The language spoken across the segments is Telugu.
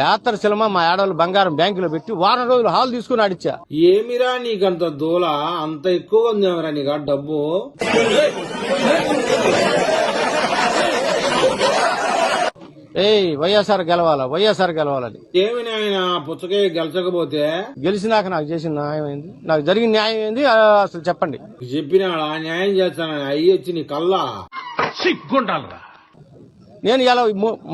యాత్ర సినిమా మా ఆడవాళ్ళు బంగారం బ్యాంకులో పెట్టి వారం రోజులు హాల్ తీసుకుని ఆడిచ్చా. ఏమిరా నీకంత దూల? అంత ఎక్కువ ఉందేమరా నీకు డబ్బు? ఏయ్ వైఎస్ఆర్ గెలవాలా వైఎస్ఆర్ గెలవాలని. ఏమి నాయన పుచ్చకాయ గెలచకపోతే? గెలిచినాక నాకు చేసిన న్యాయం ఏంది? నాకు జరిగిన న్యాయం ఏంది? అసలు చెప్పండి. చెప్పినాడా? న్యాయం చేస్తానని అయ్యి వచ్చి నీ కల్లా? నేను ఇలా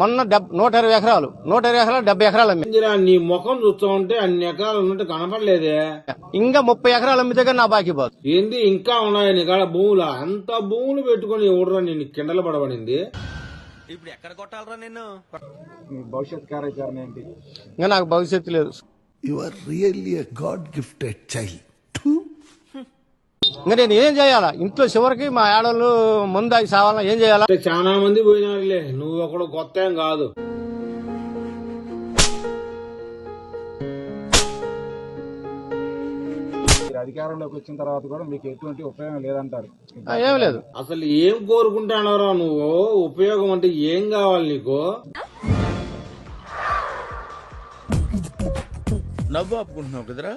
మొన్న డెబ్ నూట ఇరవై ఎకరాలు. నూట ఇరవై ఎకరాలు డెబ్బై ఎకరాలు అమ్మి నీ ముఖం చూస్తా ఉంటే అన్ని ఎకరాలు ఉన్నట్టు కనపడలేదే. ఇంకా ముప్పై ఎకరాలు అమ్మితే కానీ నా బాకీ పోదు. ఏంది ఇంకా ఉన్నాయి నీ కాడ భూముల? అంత భూములు పెట్టుకుని ఎవడరా నేను కిండల పడబడింది ఇంకా నాకు భవిష్యత్తు లేదు. Are really a God gifted child. ఇంకా నేను ఏం చేయాలా? ఇంట్లో చివరికి మా ఆడవాళ్ళు ముందాకి సావాలా ఏం చేయాలా? చాలా మంది పోయినారులే. నువ్వు ఒకడు కొత్త ఏం కాదు. అధికారంలోకి వచ్చిన తర్వాత కూడా మీకు ఎటువంటి ఉపయోగం లేదంటారు. ఏం లేదు. అసలు ఏం కోరుకుంటానరా నువ్వు? ఉపయోగం అంటే ఏం కావాలి నీకు? నవ్వు ఆపుకుంటున్నావు కదరా?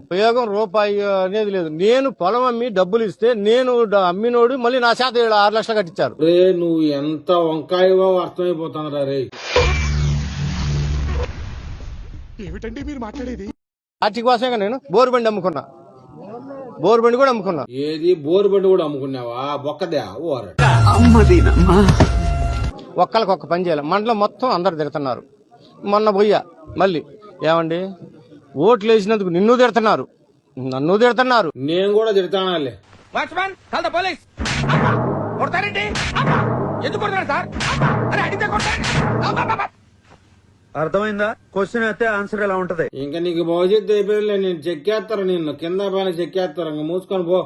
ఉపయోగం రూపాయి అనేది లేదు. నేను పొలం అమ్మి డబ్బులు ఇస్తే నేను అమ్మినోడు మళ్ళీ నా చేత ఏడు ఆరు లక్షలు కట్టించారు. రే నువ్వు ఎంత వంకాయవో అర్థమైపోతుందిరా రే. వాటి కోసమే నేను బోరు బండి అమ్ముకున్నా. బోరు బండి కూడా అమ్ముకున్నా. ఏది? బోరు బండి కూడా అమ్ముకున్నావా? బొక్కదే? ఓర ఒక్కరికి ఒక్క పని చేయాలి. మండలం మొత్తం అందరు తిడుతున్నారు మొన్న పోయా మళ్ళీ. ఏమండి? ఓట్లు వేసినందుకు నిన్ను తిడుతున్నారు. నన్ను తిడుతున్నారు. నేను కూడా తిడతానాలే. వాచ్మెన్ కాల్ ద పోలీస్ కొడతారండి ఎందుకు కొడతారు సార్? అరే అడిగితే కొడతారు. అర్థమైందా? క్వశ్చన్ అయితే ఆన్సర్ ఎలా ఉంటది? ఇంకా నీకు భవిష్యత్తు అయిపోయిందిలే నేను చెక్కేస్తారా నిన్ను? కింద పైన చెక్కేస్తారా ఇంకా మూసుకొని పో.